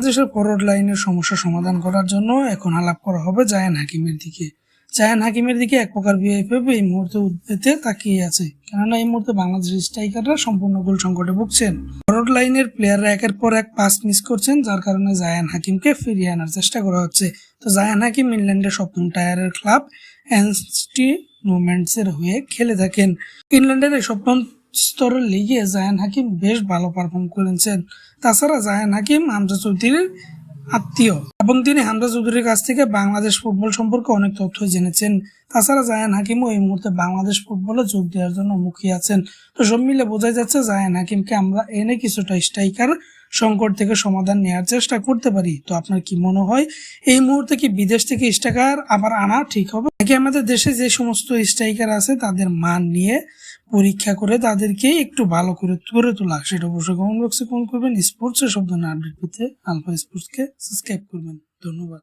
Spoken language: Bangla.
বাংলাদেশের ফরওয়ার্ড লাইনের সমস্যা সমাধান করার জন্য এখন আলাপ করা হবে জায়ান হাকিমের দিকে। জায়ান হাকিমের দিকে এক প্রকার বিএফএফ এই মুহূর্তে উদ্বেতে তাকিয়ে আছে। কেননা এই মুহূর্তে বাংলাদেশের স্ট্রাইকাররা সম্পূর্ণ গোল সংকটে ভুগছেন। ফরওয়ার্ড লাইনের প্লেয়াররা একের পর এক পাস মিস করছেন, যার কারণে জায়ান হাকিমকে ফিরিয়ে আনার চেষ্টা করা হচ্ছে। তো জায়ান হাকিম ইংল্যান্ডের সপ্তম টায়ারের ক্লাব এনসটি মুভমেন্টসের হয়ে খেলে থাকেন। ইংল্যান্ডের এই সপ্তম স্তরের লিগে জায়ান হাকিম বেশ ভালো পারফর্ম করেছেন। তাছাড়া জায়ান হাকিম হামজা চৌধুরীর আত্মীয় এবং তিনি হামজা চৌধুরীর কাছ থেকে বাংলাদেশ ফুটবল সম্পর্কে অনেক তথ্য জেনেছেন। তাছাড়া জায়ান হাকিমও এই মুহূর্তে বাংলাদেশ ফুটবলে যোগ দেওয়ার জন্য মুখিয়ে আছেন। তো সব মিলে বোঝা যাচ্ছে জায়ান হাকিমকে আমরা এনে কিছুটা স্ট্রাইকার সংকট থেকে সমাধান নেওয়ার চেষ্টা করতে পারি। তো আপনার কি মনে হয়, এই মুহূর্তে কি বিদেশ থেকে স্ট্রাইকার আবার আনা ঠিক হবে? নাকি আমাদের দেশে যে সমস্ত স্ট্রাইকার আছে, তাদের মান নিয়ে পরীক্ষা করে তাদেরকে একটু ভালো করে গড়ে তোলা। সেটা অবশ্যই কমেন্ট বক্সে কমেন্ট করবেন স্পোর্টসের শব্দ না, আপডেট পেতে আলফা স্পোর্টসকে সাবস্ক্রাইব করবেন। ধন্যবাদ।